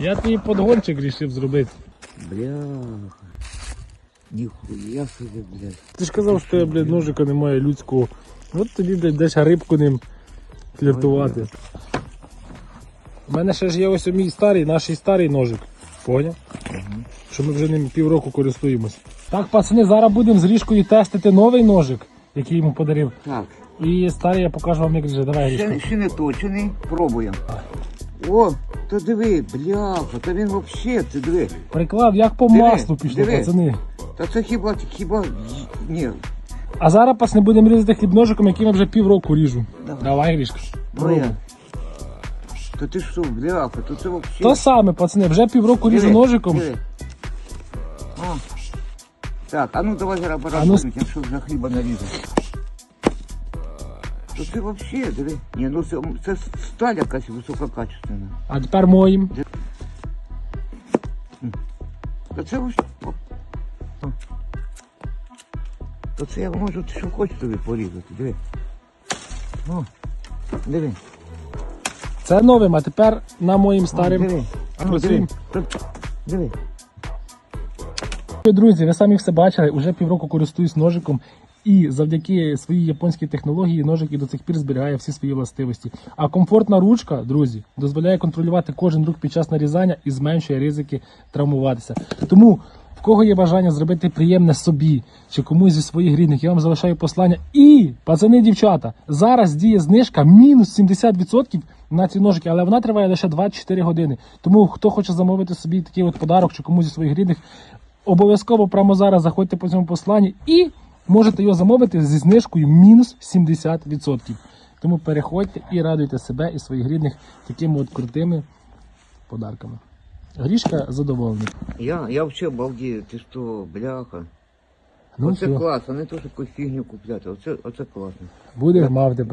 Я твій подгончик рішив зробити. Бляха. Ніхуя собі, блядь. Ти ж казав, що я, блядь, ножика немає людського. От тоді, блядь, десь рибку ним фліртувати. У мене ще ж є ось мій старий, наш старий ножик. Поняв? Що ми вже ним півроку користуємось. Так, пацани, зараз будемо з ріжкою тестити новий ножик, який йому подарив. Так, І старий я покажу вам, як ріже. Давай ще, ще не точений, пробуємо. О, то диви, бляха, та він вообще, ти диви. Приклав, як по Диви, маслу пішло, диви. пацани. Та це хіба, хіба, ні. А зараз пацани будемо різати хлібножиком, який я вже півроку ріжу. Давай. Давай, ріжка. Пробуй. Моя. Та ти що, бляха, то це вообще. То саме, пацани, вже півроку ріжу ножиком. диви. Так, а ну давай зараз ну, якщо вже хліба нарізати. То це вообще, диви. Ні, ну це, це сталь якась висококачественна. А тепер моїм. Та це вообще. о. О. То це я можу що хочу тобі порізати, диви. О, диви. Це новим, а тепер на моїм старим. Диви. А ну, диви. Та- Диви. Друзі, ви самі все бачили, уже півроку користуюсь ножиком. І завдяки своїй японській технології ножик і до цих пір зберігає всі свої властивості. А комфортна ручка, друзі, дозволяє контролювати кожен рух під час нарізання і зменшує ризики травмуватися. Тому в кого є бажання зробити приємне собі чи комусь зі своїх рідних, я вам залишаю послання. І, пацани, дівчата, зараз діє знижка мінус 70% на ці ножики, але вона триває лише 24 години. Тому хто хоче замовити собі такий от подарок чи комусь зі своїх рідних, обов'язково прямо зараз заходьте по цьому посланні і можете його замовити зі знижкою мінус 70%. Тому переходьте і радуйте себе і своїх рідних такими от крутими подарками. Грішка задоволений. Я, я взагалі балдію, ти що, бляха. Ну оце все, клас, а не то, що якусь фігню купляти. Оце, оце класно. Будеш мав тепер.